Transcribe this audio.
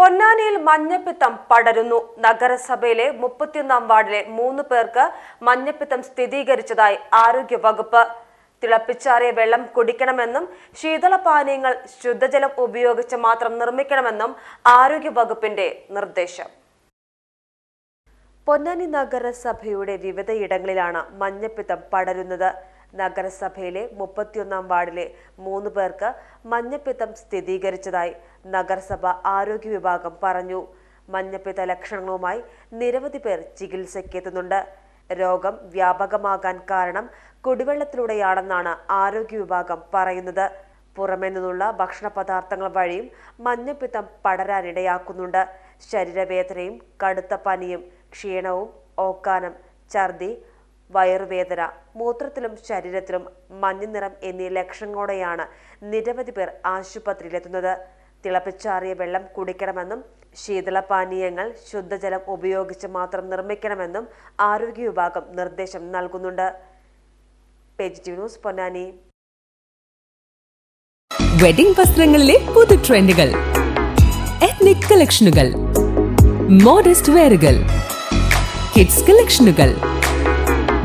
പൊന്നാനിയിൽ മഞ്ഞപ്പിത്തം പടരുന്നു. നഗരസഭയിലെ മുപ്പത്തിയൊന്നാം വാർഡിലെ മൂന്ന് പേർക്ക് മഞ്ഞപ്പിത്തം സ്ഥിരീകരിച്ചതായി ആരോഗ്യ വകുപ്പ് തിളപ്പിച്ചാറിയ വെള്ളം കുടിക്കണമെന്നും ശീതളപാനീയങ്ങൾ ശുദ്ധജലം ഉപയോഗിച്ച് മാത്രം നിർമ്മിക്കണമെന്നും ആരോഗ്യ വകുപ്പിന്റെ നിർദ്ദേശം. പൊന്നാനി നഗരസഭയുടെ വിവിധയിടങ്ങളിലാണ് മഞ്ഞപ്പിത്തം പടരുന്നത്. നഗരസഭയിലെ മുപ്പത്തിയൊന്നാം വാർഡിലെ മൂന്ന് പേർക്ക് മഞ്ഞപ്പിത്തം സ്ഥിരീകരിച്ചതായി നഗരസഭ ആരോഗ്യ വിഭാഗം പറഞ്ഞു. മഞ്ഞപ്പിത്ത ലക്ഷണങ്ങളുമായി നിരവധി പേർ ചികിത്സയ്ക്കെത്തുന്നുണ്ട്. രോഗം വ്യാപകമാകാൻ കാരണം കുടിവെള്ളത്തിലൂടെയാണെന്നാണ് ആരോഗ്യ വിഭാഗം പറയുന്നത്. പുറമെ നിന്നുള്ള ഭക്ഷണ പദാർത്ഥങ്ങൾ വഴിയും മഞ്ഞപ്പിത്തം പടരാനിടയാക്കുന്നുണ്ട്. ശരീരവേദനയും കടുത്ത പനിയും ക്ഷീണവും ഓക്കാനം ഛർദി വയറുവേദന മൂത്രത്തിലും ശരീരത്തിലും മഞ്ഞനിറം എന്നീ ലക്ഷണങ്ങളോടെയാണ് നിരവധി പേർ ആശുപത്രിയിലെത്തുന്നത്. തിളപ്പിച്ചാറിയ വെള്ളം കുടിക്കണമെന്നും ശീതളപാനീയങ്ങൾ ശുദ്ധജലം ഉപയോഗിച്ച് മാത്രം നിർമ്മിക്കണമെന്നും ആരോഗ്യ വിഭാഗം നിർദ്ദേശം നൽകുന്നുണ്ട്. Page news Ponnani. വെഡിംഗ് വസ്ത്രങ്ങളിലെ പുതു ട്രെൻഡുകൾ എത്നിക് കളക്ഷനുകൾ മോഡസ്റ്റ് വെയറുകൾ കിഡ്സ് കളക്ഷനുകൾ